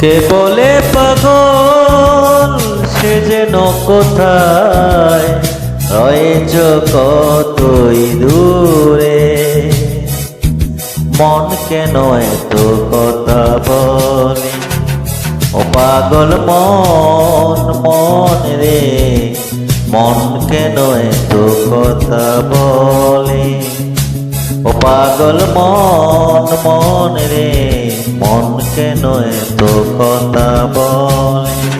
কে বলে পাগল? সে যেন কোথায়? রয়েছ কতই দূরে? মন কেন এত কথা বলে? ও পাগল মন মন রে। মন কেন এত কথা বলে? ও পাগল মন মন রে। মন কেন এত কথা বলে?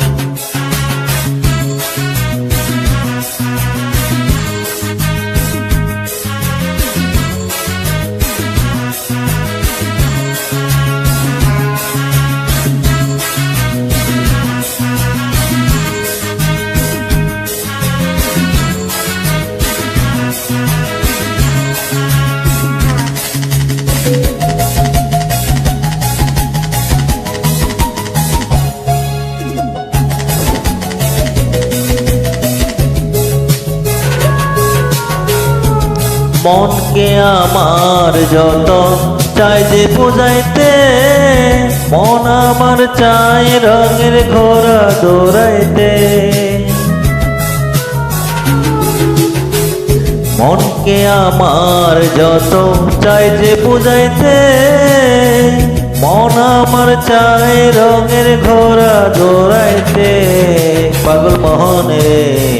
মনকে আমার যত চাই যে বুঝাইতে, মন আমার চাই রঙের ঘোড়া দৌড়াইতে। মনকে আমার যত চাই যে বুঝাইতে, মন আমার চাই রঙের ঘোড়া দৌড়াইতে। পাগল মোহনে।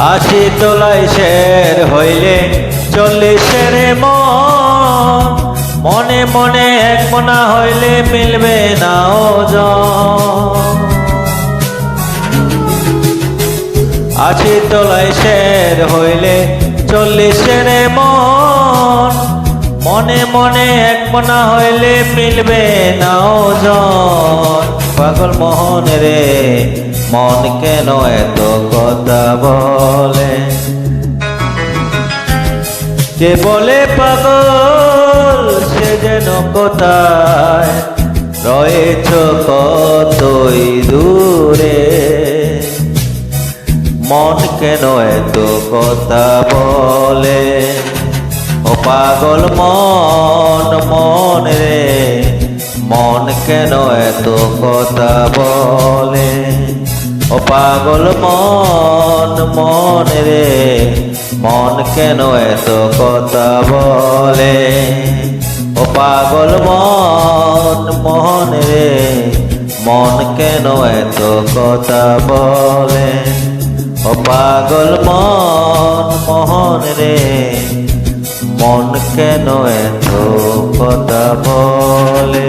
আশি তোলাই শের হইলে চল্লিশের মন। মনে মনে এক মনা হইলে মিলবে না ওজন। আশি তোলাই শের হইলে চল্লিশের মন। মনে মনে এক মনা হইলে মিলবে না ওজন। পাগল মোহন রে। মন কেন এত কথা বলে? কে বলে পাগল, সে যেন কোথায়? রয়েছ কতই দূরে? মন কেন এত কথা বলে? ও পাগল মন মন রে, মন কেন এত কথা বলে? ও পাগল মন মন রে, মন কেন এত কথা বলে? ও পাগল মন মন রে, মন কেন এত কথা বলে? ও পাগল মন মোহন রে, মন কেন এত কথা বলে?